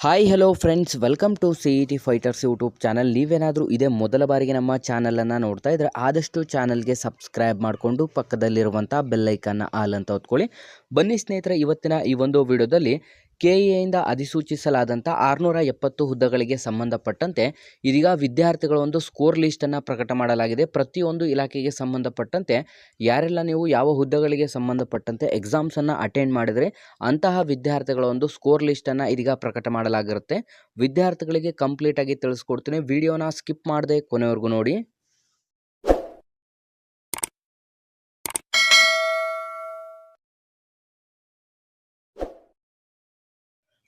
Hi hello friends welcome to C E T fighters YouTube channel ನೀವೇನಾದರೂ ಇದೇ ಮೊದಲ ಬಾರಿಗೆ ನಮ್ಮ ಚಾನಲನ್ನು ನೋಡ್ತಾ ಇದ್ದರೆ ಆದಷ್ಟು ಚಾನಲ್ಗೆ ಸಬ್ಸ್ಕ್ರೈಬ್ ಮಾಡಿಕೊಂಡು ಪಕ್ಕದಲ್ಲಿರುವಂಥ ಬೆಲ್ಲೈಕನ್ನ ಆಲ್ ಅಂತ ಹೊತ್ಕೊಳ್ಳಿ. ಬನ್ನಿ ಸ್ನೇಹಿತರೆ, ಇವತ್ತಿನ ಈ ಒಂದು ವಿಡಿಯೋದಲ್ಲಿ ಕೆ ಎಯಿಂದ ಅಧಿಸೂಚಿಸಲಾದಂಥ ಆರುನೂರ ಎಪ್ಪತ್ತು ಹುದ್ದೆಗಳಿಗೆ ಸಂಬಂಧಪಟ್ಟಂತೆ ಇದೀಗ ವಿದ್ಯಾರ್ಥಿಗಳ ಒಂದು ಸ್ಕೋರ್ ಲಿಸ್ಟನ್ನು ಪ್ರಕಟ ಮಾಡಲಾಗಿದೆ. ಪ್ರತಿಯೊಂದು ಇಲಾಖೆಗೆ ಸಂಬಂಧಪಟ್ಟಂತೆ ಯಾರೆಲ್ಲ ನೀವು ಯಾವ ಹುದ್ದೆಗಳಿಗೆ ಸಂಬಂಧಪಟ್ಟಂತೆ ಎಕ್ಸಾಮ್ಸನ್ನು ಅಟೆಂಡ್ ಮಾಡಿದರೆ ಅಂತಹ ವಿದ್ಯಾರ್ಥಿಗಳ ಒಂದು ಸ್ಕೋರ್ ಲಿಸ್ಟನ್ನು ಇದೀಗ ಪ್ರಕಟ ಮಾಡಲಾಗಿರುತ್ತೆ. ವಿದ್ಯಾರ್ಥಿಗಳಿಗೆ ಕಂಪ್ಲೀಟಾಗಿ ತಿಳಿಸ್ಕೊಡ್ತೀನಿ. ವಿಡಿಯೋನ ಸ್ಕಿಪ್ ಮಾಡದೆ ಕೊನೆವರೆಗೂ ನೋಡಿ.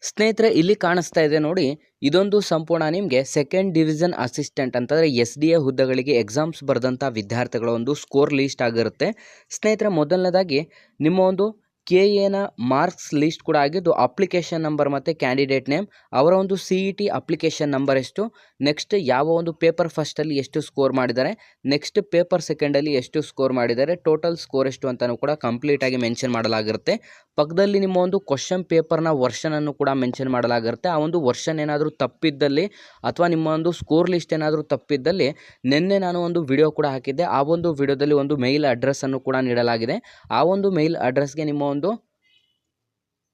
ಸ್ನೇಹಿತರೆ, ಇಲ್ಲಿ ಕಾಣಿಸ್ತಾ ಇದೆ ನೋಡಿ, ಇದೊಂದು ಸಂಪೂರ್ಣ ನಿಮಗೆ ಸೆಕೆಂಡ್ ಡಿವಿಷನ್ ಅಸಿಸ್ಟೆಂಟ್ ಅಂತಂದರೆ ಎಸ್ ಡಿ ಎ ಹುದ್ದೆಗಳಿಗೆ ಎಕ್ಸಾಮ್ಸ್ ಬರೆದಂಥ ವಿದ್ಯಾರ್ಥಿಗಳ ಒಂದು ಸ್ಕೋರ್ ಲೀಸ್ಟ್ ಆಗಿರುತ್ತೆ. ಸ್ನೇಹಿತರೆ, ಮೊದಲನೇದಾಗಿ ನಿಮ್ಮ ಒಂದು ಕೆ ಎನ ಮಾರ್ಕ್ಸ್ ಲಿಸ್ಟ್ ಕೂಡ ಆಗಿದ್ದು, ಅಪ್ಲಿಕೇಶನ್ ನಂಬರ್ ಮತ್ತು ಕ್ಯಾಂಡಿಡೇಟ್ ನೇಮ್, ಅವರ ಒಂದು C E T application number ಎಷ್ಟು, ನೆಕ್ಸ್ಟ್ ಯಾವ ಒಂದು ಪೇಪರ್ ಫಸ್ಟಲ್ಲಿ ಎಷ್ಟು ಸ್ಕೋರ್ ಮಾಡಿದ್ದಾರೆ, ನೆಕ್ಸ್ಟ್ ಪೇಪರ್ ಸೆಕೆಂಡಲ್ಲಿ ಎಷ್ಟು ಸ್ಕೋರ್ ಮಾಡಿದ್ದಾರೆ, ಟೋಟಲ್ ಸ್ಕೋರ್ ಎಷ್ಟು ಅಂತಲೂ ಕೂಡ ಕಂಪ್ಲೀಟಾಗಿ ಮೆನ್ಷನ್ ಮಾಡಲಾಗಿರುತ್ತೆ. ಪಕ್ಕದಲ್ಲಿ ನಿಮ್ಮ ಒಂದು ಕ್ವಶನ್ ಪೇಪರ್ನ ವರ್ಷನನ್ನು ಕೂಡ ಮೆನ್ಷನ್ ಮಾಡಲಾಗಿರುತ್ತೆ. ಆ ಒಂದು ವರ್ಷನ್ ಏನಾದರೂ ತಪ್ಪಿದ್ದಲ್ಲಿ ಅಥವಾ ನಿಮ್ಮ ಒಂದು ಸ್ಕೋರ್ ಲಿಸ್ಟ್ ಏನಾದರೂ ತಪ್ಪಿದ್ದಲ್ಲಿ ನಿನ್ನೆ ನಾನು ಒಂದು ವಿಡಿಯೋ ಕೂಡ ಹಾಕಿದ್ದೆ, ಆ ಒಂದು ವಿಡಿಯೋದಲ್ಲಿ ಒಂದು ಮೇಲ್ ಅಡ್ರೆಸ್ಸನ್ನು ಕೂಡ ನೀಡಲಾಗಿದೆ. ಆ ಒಂದು ಮೇಲ್ ಅಡ್ರೆಸ್ಗೆ ನಿಮ್ಮ ಒಂದು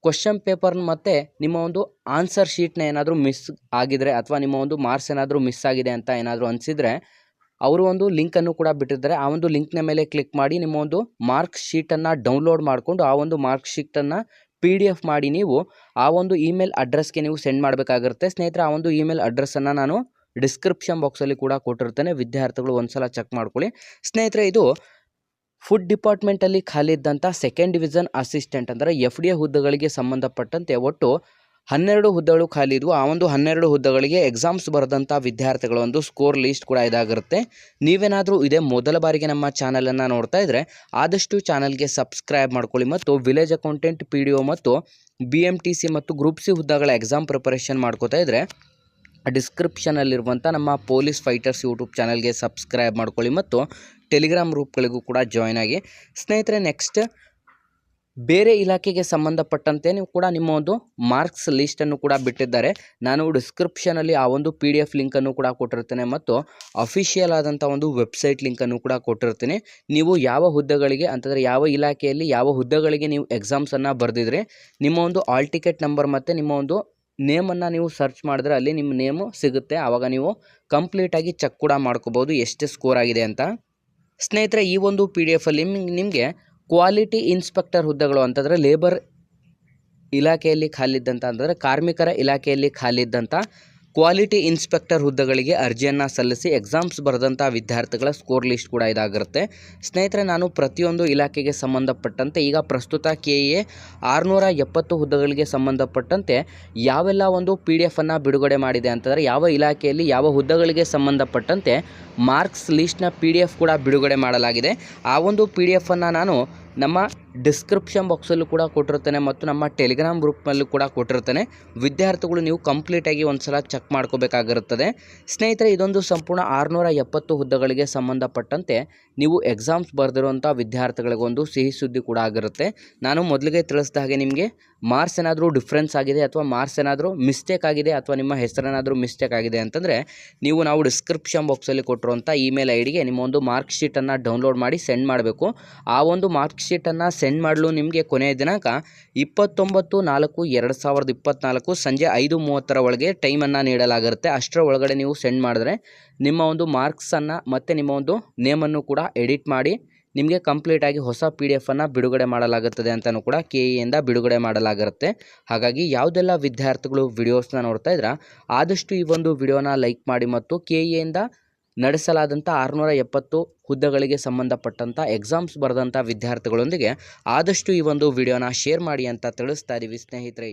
ಕ್ವಶನ್ ಪೇಪರ್ ಮತ್ತು ನಿಮ್ಮ ಒಂದು ಆನ್ಸರ್ ಶೀಟ್ನ ಏನಾದರೂ ಮಿಸ್ ಆಗಿದ್ರೆ ಅಥವಾ ನಿಮ್ಮ ಒಂದು ಮಾರ್ಕ್ಸ್ ಏನಾದರೂ ಮಿಸ್ ಆಗಿದೆ ಅಂತ ಏನಾದರೂ ಅನಿಸಿದರೆ ಅವರು ಒಂದು ಲಿಂಕನ್ನು ಕೂಡ ಬಿಟ್ಟಿದ್ದಾರೆ ಆ ಒಂದು ಲಿಂಕ್ನ ಮೇಲೆ ಕ್ಲಿಕ್ ಮಾಡಿ ನಿಮ್ಮ ಒಂದು ಮಾರ್ಕ್ ಶೀಟನ್ನು ಡೌನ್ಲೋಡ್ ಮಾಡಿಕೊಂಡು ಆ ಒಂದು ಮಾರ್ಕ್ ಶೀಟನ್ನು ಪಿ ಡಿ ಎಫ್ ಮಾಡಿ ನೀವು ಆ ಒಂದು ಇಮೇಲ್ ಅಡ್ರೆಸ್ಗೆ ನೀವು ಸೆಂಡ್ ಮಾಡಬೇಕಾಗಿರುತ್ತೆ. ಸ್ನೇಹಿತರೆ, ಆ ಒಂದು ಇಮೇಲ್ ಅಡ್ರೆಸ್ಸನ್ನು ನಾನು ಡಿಸ್ಕ್ರಿಪ್ಷನ್ ಬಾಕ್ಸಲ್ಲಿ ಕೂಡ ಕೊಟ್ಟಿರ್ತೇನೆ. ವಿದ್ಯಾರ್ಥಿಗಳು ಒಂದು ಸಲ ಚೆಕ್ ಮಾಡ್ಕೊಳ್ಳಿ. ಸ್ನೇಹಿತರೆ, ಇದು ಫುಡ್ ಡಿಪಾರ್ಟ್ಮೆಂಟಲ್ಲಿ ಖಾಲಿ ಇದ್ದಂಥ ಸೆಕೆಂಡ್ ಡಿವಿಷನ್ ಅಸಿಸ್ಟೆಂಟ್ ಅಂದರೆ ಎಫ್ ಡಿ ಎ ಹುದ್ದೆಗಳಿಗೆ ಸಂಬಂಧಪಟ್ಟಂತೆ ಒಟ್ಟು ಹನ್ನೆರಡು ಹುದ್ದೆಗಳು ಖಾಲಿ ಇದ್ವು. ಆ ಒಂದು ಹನ್ನೆರಡು ಹುದ್ದೆಗಳಿಗೆ ಎಕ್ಸಾಮ್ಸ್ ಬರೆದಂಥ ವಿದ್ಯಾರ್ಥಿಗಳ ಒಂದು ಸ್ಕೋರ್ ಲೀಸ್ಟ್ ಕೂಡ ಇದಾಗಿರುತ್ತೆ. ನೀವೇನಾದರೂ ಇದೇ ಮೊದಲ ಬಾರಿಗೆ ನಮ್ಮ ಚಾನಲನ್ನು ನೋಡ್ತಾ ಇದ್ದರೆ ಆದಷ್ಟು ಚಾನಲ್ಗೆ ಸಬ್ಸ್ಕ್ರೈಬ್ ಮಾಡ್ಕೊಳ್ಳಿ ಮತ್ತು ವಿಲೇಜ್ ಅಕೌಂಟೆಂಟ್ ಪಿ ಮತ್ತು ಬಿ ಮತ್ತು ಗ್ರೂಪ್ ಸಿ ಹುದ್ದೆಗಳ ಎಕ್ಸಾಮ್ ಪ್ರಿಪರೇಷನ್ ಮಾಡ್ಕೋತಾ ಇದ್ದರೆ ಡಿಸ್ಕ್ರಿಪ್ಷನಲ್ಲಿರುವಂಥ ನಮ್ಮ ಪೊಲೀಸ್ ಫೈಟರ್ಸ್ ಯೂಟ್ಯೂಬ್ ಚಾನಲ್ಗೆ ಸಬ್ಸ್ಕ್ರೈಬ್ ಮಾಡ್ಕೊಳ್ಳಿ ಮತ್ತು ಟೆಲಿಗ್ರಾಮ್ ಗ್ರೂಪ್ಗಳಿಗೂ ಕೂಡ ಜಾಯ್ನ್ ಆಗಿ. ಸ್ನೇಹಿತರೆ ನೆಕ್ಸ್ಟ್ ಬೇರೆ ಇಲಾಖೆಗೆ ಸಂಬಂಧಪಟ್ಟಂತೆ ನೀವು ಕೂಡ ನಿಮ್ಮ ಒಂದು ಮಾರ್ಕ್ಸ್ ಲೀಸ್ಟನ್ನು ಕೂಡ ಬಿಟ್ಟಿದ್ದಾರೆ. ನಾನು ಡಿಸ್ಕ್ರಿಪ್ಷನಲ್ಲಿ ಆ ಒಂದು ಪಿ ಡಿ ಎಫ್ ಲಿಂಕನ್ನು ಕೂಡ ಕೊಟ್ಟಿರ್ತೇನೆ ಮತ್ತು ಅಫಿಷಿಯಲ್ ಆದಂಥ ಒಂದು ವೆಬ್ಸೈಟ್ ಲಿಂಕನ್ನು ಕೂಡ ಕೊಟ್ಟಿರ್ತೀನಿ. ನೀವು ಯಾವ ಹುದ್ದೆಗಳಿಗೆ, ಅಂತಂದರೆ ಯಾವ ಇಲಾಖೆಯಲ್ಲಿ ಯಾವ ಹುದ್ದೆಗಳಿಗೆ ನೀವು ಎಕ್ಸಾಮ್ಸನ್ನು ಬರೆದಿದ್ರೆ ನಿಮ್ಮ ಒಂದು ಆಲ್ ಟಿಕೆಟ್ ನಂಬರ್ ಮತ್ತು ನಿಮ್ಮ ಒಂದು ನೇಮನ್ನು ನೀವು ಸರ್ಚ್ ಮಾಡಿದ್ರೆ ಅಲ್ಲಿ ನಿಮ್ಮ ನೇಮು ಸಿಗುತ್ತೆ. ಆವಾಗ ನೀವು ಕಂಪ್ಲೀಟಾಗಿ ಚೆಕ್ ಕೂಡ ಮಾಡ್ಕೋಬೋದು ಎಷ್ಟು ಸ್ಕೋರ್ ಆಗಿದೆ ಅಂತ. ಸ್ನೇಹಿತರೆ, ಈ ಒಂದು ಪಿ ಡಿ ಎಫಲ್ಲಿ ನಿಮಗೆ ಕ್ವಾಲಿಟಿ ಇನ್ಸ್ಪೆಕ್ಟರ್ ಹುದ್ದೆಗಳು ಅಂತಂದರೆ ಲೇಬರ್ ಇಲಾಖೆಯಲ್ಲಿ ಖಾಲಿದ್ದಂಥ ಅಂತಂದರೆ ಕಾರ್ಮಿಕರ ಇಲಾಖೆಯಲ್ಲಿ ಖಾಲಿದ್ದಂಥ ಕ್ವಾಲಿಟಿ ಇನ್ಸ್ಪೆಕ್ಟರ್ ಹುದ್ದೆಗಳಿಗೆ ಅರ್ಜಿಯನ್ನು ಸಲ್ಲಿಸಿ ಎಕ್ಸಾಮ್ಸ್ ಬರೆದಂಥ ವಿದ್ಯಾರ್ಥಿಗಳ ಸ್ಕೋರ್ ಲಿಸ್ಟ್ ಕೂಡ ಇದಾಗಿರುತ್ತೆ. ಸ್ನೇಹಿತರೆ, ನಾನು ಪ್ರತಿಯೊಂದು ಇಲಾಖೆಗೆ ಸಂಬಂಧಪಟ್ಟಂತೆ ಈಗ ಪ್ರಸ್ತುತ ಕೆ ಎ ಆರುನೂರ ಎಪ್ಪತ್ತು ಹುದ್ದೆಗಳಿಗೆ ಸಂಬಂಧಪಟ್ಟಂತೆ ಯಾವೆಲ್ಲ ಒಂದು ಪಿ ಡಿ ಎಫನ್ನು ಬಿಡುಗಡೆ ಮಾಡಿದೆ ಅಂತಂದರೆ, ಯಾವ ಇಲಾಖೆಯಲ್ಲಿ ಯಾವ ಹುದ್ದೆಗಳಿಗೆ ಸಂಬಂಧಪಟ್ಟಂತೆ ಮಾರ್ಕ್ಸ್ ಲಿಸ್ಟ್ನ ಪಿ ಡಿ ಎಫ್ ಕೂಡ ಬಿಡುಗಡೆ ಮಾಡಲಾಗಿದೆ. ಆ ಒಂದು ಪಿ ಡಿ ಎಫನ್ನು ನಾನು ನಮ್ಮ ಡಿಸ್ಕ್ರಿಪ್ಷನ್ ಬಾಕ್ಸಲ್ಲೂ ಕೂಡ ಕೊಟ್ಟಿರ್ತಾನೆ ಮತ್ತು ನಮ್ಮ ಟೆಲಿಗ್ರಾಮ್ ಗ್ರೂಪ್ನಲ್ಲೂ ಕೂಡ ಕೊಟ್ಟಿರ್ತಾನೆ ವಿದ್ಯಾರ್ಥಿಗಳು ನೀವು ಕಂಪ್ಲೀಟಾಗಿ ಒಂದು ಸಲ ಚೆಕ್ ಮಾಡ್ಕೋಬೇಕಾಗಿರುತ್ತದೆ. ಸ್ನೇಹಿತರೆ, ಇದೊಂದು ಸಂಪೂರ್ಣ ಆರುನೂರ ಎಪ್ಪತ್ತು ಹುದ್ದೆಗಳಿಗೆ ಸಂಬಂಧಪಟ್ಟಂತೆ ನೀವು ಎಕ್ಸಾಮ್ಸ್ ಬರೆದಿರುವಂಥ ವಿದ್ಯಾರ್ಥಿಗಳಿಗೊಂದು ಸಿಹಿ ಸುದ್ದಿ ಕೂಡ ಆಗಿರುತ್ತೆ. ನಾನು ಮೊದಲಿಗೆ ತಿಳಿಸಿದ ಹಾಗೆ ನಿಮಗೆ ಮಾರ್ಕ್ಸ್ ಏನಾದರೂ ಡಿಫ್ರೆನ್ಸ್ ಆಗಿದೆ ಅಥವಾ ಮಾರ್ಕ್ಸ್ ಏನಾದರೂ ಮಿಸ್ಟೇಕ್ ಆಗಿದೆ ಅಥವಾ ನಿಮ್ಮ ಹೆಸರೇನಾದರೂ ಮಿಸ್ಟೇಕ್ ಆಗಿದೆ ಅಂತಂದರೆ ನೀವು ನಾವು ಡಿಸ್ಕ್ರಿಪ್ಷನ್ ಬಾಕ್ಸಲ್ಲಿ ಕೊಟ್ಟಿರುವಂಥ ಇಮೇಲ್ ಐ ಡಿಗೆ ನಿಮ್ಮ ಒಂದು ಮಾರ್ಕ್ ಶೀಟನ್ನು ಡೌನ್ಲೋಡ್ ಮಾಡಿ ಸೆಂಡ್ ಮಾಡಬೇಕು. ಆ ಒಂದು ಮಾರ್ಕ್ ಶೀಟನ್ನು ಸೆಂಡ್ ಮಾಡಲು ನಿಮಗೆ ಕೊನೆಯ ದಿನಾಂಕ ಇಪ್ಪತ್ತೊಂಬತ್ತು ನಾಲ್ಕು ಎರಡು ಸಾವಿರದ ಇಪ್ಪತ್ತ್ನಾಲ್ಕು ಸಂಜೆ ಐದು ಮೂವತ್ತರ ಒಳಗೆ ಟೈಮನ್ನು ನೀಡಲಾಗಿರುತ್ತೆ. ಅಷ್ಟರ ಒಳಗಡೆ ನೀವು ಸೆಂಡ್ ಮಾಡಿದ್ರೆ ನಿಮ್ಮ ಒಂದು ಮಾರ್ಕ್ಸನ್ನು ಮತ್ತು ನಿಮ್ಮ ಒಂದು ನೇಮನ್ನು ಕೂಡ ಎಡಿಟ್ ಮಾಡಿ ನಿಮಗೆ ಕಂಪ್ಲೀಟಾಗಿ ಹೊಸ ಪಿ ಡಿ ಎಫನ್ನು ಬಿಡುಗಡೆ ಮಾಡಲಾಗುತ್ತದೆ ಅಂತಲೂ ಕೂಡ ಕೆ ಇಂದ ಬಿಡುಗಡೆ ಮಾಡಲಾಗಿರುತ್ತೆ ಹಾಗಾಗಿ ಯಾವುದೆಲ್ಲ ವಿದ್ಯಾರ್ಥಿಗಳು ವಿಡಿಯೋಸ್ನ ನೋಡ್ತಾ ಇದ್ರೆ, ಆದಷ್ಟು ಈ ಒಂದು ವಿಡಿಯೋನ ಲೈಕ್ ಮಾಡಿ ಮತ್ತು ಕೆ ಇಂದ ನಡೆಸಲಾದಂಥ ಆರುನೂರ ಎಪ್ಪತ್ತು ಹುದ್ದೆಗಳಿಗೆ ಸಂಬಂಧಪಟ್ಟಂಥ ಎಕ್ಸಾಮ್ಸ್ ಬರೆದಂಥ ವಿದ್ಯಾರ್ಥಿಗಳೊಂದಿಗೆ ಆದಷ್ಟು ಈ ಒಂದು ವಿಡಿಯೋನ ಶೇರ್ ಮಾಡಿ ಅಂತ ತಿಳಿಸ್ತಾ ಇದ್ದೀವಿ ಸ್ನೇಹಿತರೆ.